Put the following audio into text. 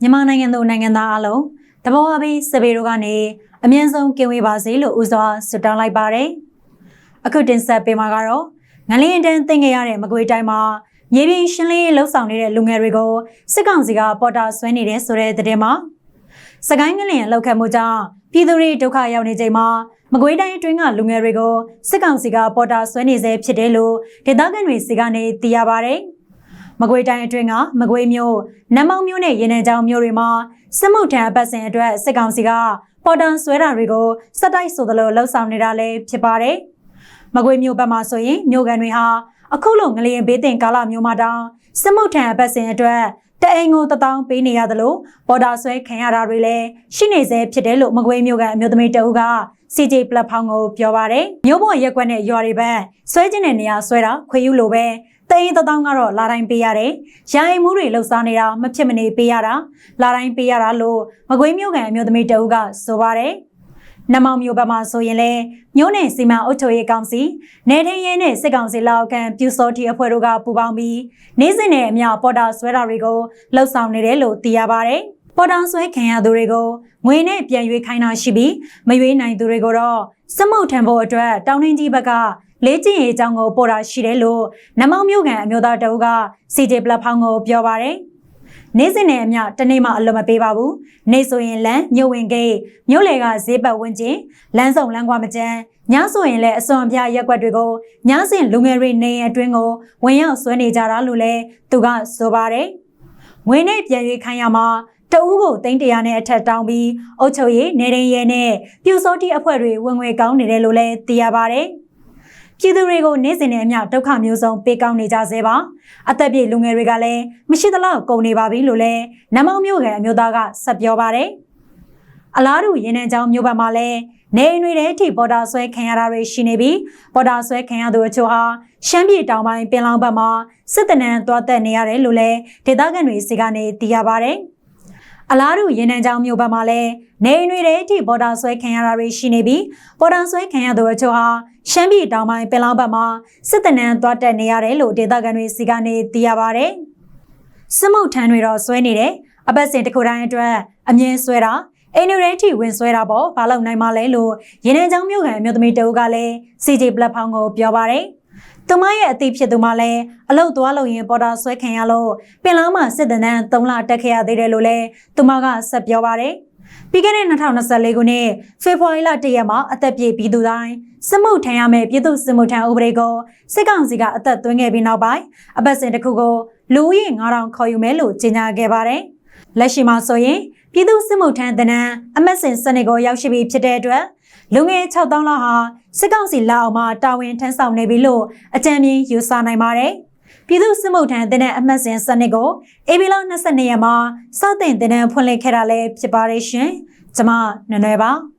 မြန်မာနိုင်ငံသူနိုင်ငံသားအလုံးတဘောအပိစပေတို့ကနေအမြင့်ဆုံးကင်ဝေးပါစေလို့ဥစွာဆုတောင်းလိုက်ပါတယ်။အခုတင်ဆက်ပေးမှာကတော့ငလင်းတန်းတင်ခဲ့ရတဲ့မကွေတိုင်းမှာမြေပြင်ရှင်းလင်းရေးလှုပ်ဆောင်နေတဲ့လူငယ်တွေကိုစစ်ကောင်စီကပေါ်တာဆွဲနေတဲ့ဆိုတဲ့တဲ့မှာစကိုင်းငလင်လောက်ခတ်မှုကြောင့်ပြည်သူတွေဒုက္ခရောက်နေချိန်မှာမကွေးတိုင်းအတွင်းကလူငယ်တွေကိုစစ်ကောင်စီကပေါ်တာဆွဲနေစေဖြစ်တယ်လို့ဒေသခံတွေစီကနေသိရပါဗျ။ မကွေးတိုင်းအတွင်းကမကွေးမြို့နမောင်မြို့နဲ့ရေနံချောင်းမြို့တွေမှာစစ်မှုထမ်းအပတ်စဉ်အတွက်စစ်ကောင်စီကပေါ်တန်ဆွဲတာတွေကိုစက်တိုက်ဆိုသလိုလှုပ်ဆောင်နေတာလည်းဖြစ်ပါတယ်။မကွေးမြို့ဘက်မှာဆိုရင်မြို့ကန်တွေဟာအခုလိုငလျင်ဘေးတင်ကာလမျိုးမှာတောင်စစ်မှုထမ်းအပတ်စဉ်အတွက်တအိမ်ကိုတထောင်ပေးနေရသလိုပေါ်တာဆွဲခံရတာတွေလည်းရှိနေစေဖြစ်တယ်လို့မကွေးမြို့ကန်အမျိုးသမီးတအုပ်က CJ platform ကိုပြောပါရယ်မြို့ပေါ်ရက်ကွက်နဲ့ရွာတွေဘက်ဆွဲကျင်တဲ့နေရာဆွဲတာခွေယူလိုပဲ တိန်တထောင်ကတော့လာတိုင်းပေးရတယ်။ရိုင်မှုတွေလှုပ်ရှားနေတာမဖြစ်မနေပေးရတာလာတိုင်းပေးရတာလို့မကွေးမြို့ကန်အမျိုးသမီးတအုပ်ကဆိုပါရယ်နမောင်မျိုးဘက်မှာဆိုရင်လေမြို့နယ်စီမံအုပ်ချုပ်ရေးကောင်စီနေထင်းရဲနဲ့စစ်ကောင်စီလောက်ကန်ပြူစောတီအဖွဲ့တို့ကပူးပေါင်းပြီးနေ့စဉ်နဲ့အမျှပေါ်တာဆွဲတာတွေကိုလှုပ်ဆောင်နေတယ်လို့သိရပါဗျ။ပေါ်တာဆွဲခံရသူတွေကိုငွေနဲ့ပြန်ရွေးခိုင်းတာရှိပြီးမရွေးနိုင်သူတွေကိုတော့စမှုထံဖို့အတွက်တောင်းနှင်းကြီးဘက်က လေးကျင်ရေးအကြောင်းကိုပေါ်တာရှိတယ်လို့နမောင်မျိုးကန်အမျိုးသားတအုပ်က CJ platform ကိုပြောပါရယ်။နေ့စဉ်နဲ့အမျှတနေ့မှအလွန်မပေးပါဘူး။နေ့ဆိုရင်လမ်းမြို့ဝင်ဂိတ်မြို့လေကဈေးပတ်ဝန်းကျင်လမ်းဆောင်လမ်းကွာမကျန်းညဆိုရင်လည်းအစွန်အပြားရက်ွက်တွေကိုညစဉ်လူငယ်တွေနေအတွင်းကိုဝင်ရောက်ဆွဲနေကြတာလို့လည်းသူကဆိုပါတယ်။ငွေနဲ့ပြန်ရွေးခိုင်းရမှာတအူးကိုတိန်းတရာနဲ့အထက်တောင်းပြီးအုတ်ချုပ်ရေးနေရင်ရဲနဲ့ပြူစောတိအဖွဲ့တွေဝင်ငွေကောင်းနေတယ်လို့လည်းသိရပါတယ်။ ပြည်သူတွေကိုနေ့စဉ်နဲ့အမျှဒုက္ခမျိုးစုံပေးကောင်းနေကြဆဲပါအသက်ပြည့်လူငယ်တွေကလည်းမရှိသလောက်ကုန်နေပါပြီလို့လည်းနမောင်မျိုးကအမျိုးသားကဆက်ပြောပါတယ်အလားတူရင်းနှံချောင်းမျိုးဘက်မှာလည်းနေအိမ်တွေထဲထိပေါ်တာဆွဲခံရတာတွေရှိနေပြီးပေါ်တာဆွဲခံရသူအချို့ဟာရှမ်းပြည်တောင်ပိုင်းပင်လောင်ဘက်မှာစစ်တနံသွားတက်နေရတယ်လို့လည်းဒေသခံတွေစီကနေသိရပါတယ်။ အလားတူရင်းနှံချောင်းမြို့ဘက်မှာလည်းနေအိမ်တွေထဲထိပေါ်တာဆွဲခံရတာတွေရှိနေပြီးပေါ်တာဆွဲခံရသူအချို့ဟာရှမ်းပြည်တောင်ပိုင်းပင်လောင်းဘက်မှာစစ်တနံသွားတက်နေရတယ်လို့ဒေသခံတွေစီကနေသိရပါဗျ။စစ်မှုထမ်းတွေတော့ဆွဲနေတယ်အပတ်စဉ်တစ်ခုတိုင်းအတွက်အမြင်ဆွဲတာအိမ်တွေထိဝင်ဆွဲတာပေါ့ဘာလို့နိုင်မလဲလို့ရင်းနှံချောင်းမြို့ကန်အမျိုးသမီးတအုပ်ကလည်း CJ platform ကိုပြောပါဗျ။ သူမရဲ့အသိဖြစ်သူမလည်းအလုတ်သွားလို့ရင်ပေါ်တာဆွဲခံရလို့ပင်လောင်းမှာစစ်တမ်း3လတက်ခဲ့ရသေးတယ်လို့လည်းသူမကဆက်ပြောပါတယ်ပြီးခဲ့တဲ့2024ခုနှစ်ဖေဖော်ဝါရီလ1ရက်မှာအသက်ပြည့်ပြည်သူတိုင်းစစ်မှုထမ်းရမယ့်ပြည်သူစစ်မှုထမ်းဥပဒေကိုစစ်ကောင်စီကအသက်သွင်းခဲ့ပြီးနောက်ပိုင်းအပတ်စဉ်တစ်ခုကိုလူဦးရေ9000ခေါ်ယူမယ်လို့ကြေညာခဲ့ပါတယ်။လက်ရှိမှာဆိုရင်ပြည်သူစစ်မှုထမ်းတနန်းအမတ်စဉ်စနစ်ကိုရောက်ရှိပြီးဖြစ်တဲ့အတွက် လူငယ်6000လောက်ဟာစစ်ကောင်စီလက်အောက်မှာတာဝန်ထမ်းဆောင်နေပြီလို့အကြံဉာဏ်ယူဆနိုင်ပါတယ်။ပြည်သူစစ်မှုထမ်းတဲ့အမှတ်စဉ်စနစ်ကိုအေဗီလာ22ရက်မှာစတင်တဲ့ဖွင့်လှစ်ခဲ့တာလည်းဖြစ်ပါတယ်ရှင်။ကျွန်မနွယ်နွယ်ပါ။